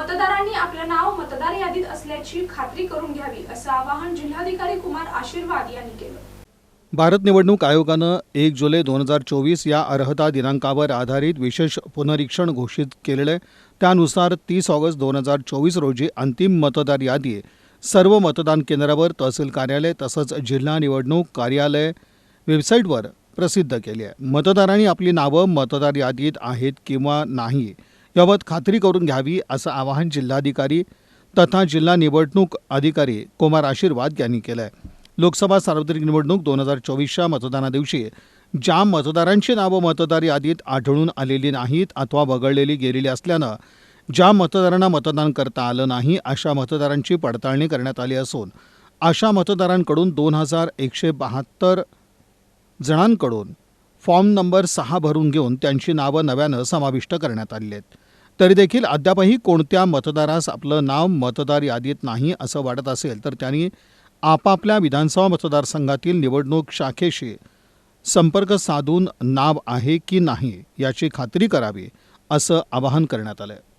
मतदारांनी आपलं नाव मतदार यादीत असल्याची खात्री करून घ्यावी असं आवाहन जिल्हाधिकारी कुमार आशीर्वाद यांनी केलं. भारत निवडणूक आयोगानं एक जुलै दोन हजार चोवीस या अर्हता दिनांकावर आधारित विशेष पुनरीक्षण घोषित केलेलं आहे. त्यानुसार तीस ऑगस्ट दोन हजार चोवीस रोजी अंतिम मतदार यादी सर्व मतदान केंद्रावर तहसील कार्यालय तसंच जिल्हा निवडणूक कार्यालय वेबसाईटवर प्रसिद्ध केली आहे. मतदारांनी आपली नावं मतदार यादीत आहेत किंवा नाही. याबाबत खात्री करून घ्यावी असं आवाहन जिल्हाधिकारी तथा जिल्हा निवडणूक अधिकारी कुमार आशीर्वाद यांनी केलं आहे लोकसभा सार्वत्रिक निवडणूक दोन हजार चोवीसच्या मतदाना दिवशी ज्या मतदारांची नावं मतदार यादीत आढळून आलेली नाहीत अथवा वगळलेली गेलेली असल्यानं ज्या मतदारांना मतदान करता आलं नाही अशा मतदारांची पडताळणी करण्यात आली असून अशा मतदारांकडून दोन हजार एकशे बहात्तर जणांकडून फॉर्म नंबर सहा भरून घेऊन त्यांची नावं नव्यानं समाविष्ट करण्यात आली आहेत. तरी देखील अद्यापही कोणत्या मतदारास आपलं नाव मतदार यादीत नाही असं वाटत असेल तर त्यांनी आपापल्या विधानसभा मतदारसंघातील निवडणूक शाखेशी संपर्क साधून नाव आहे की नाही याची खात्री करावी असं आवाहन करण्यात आलं आहे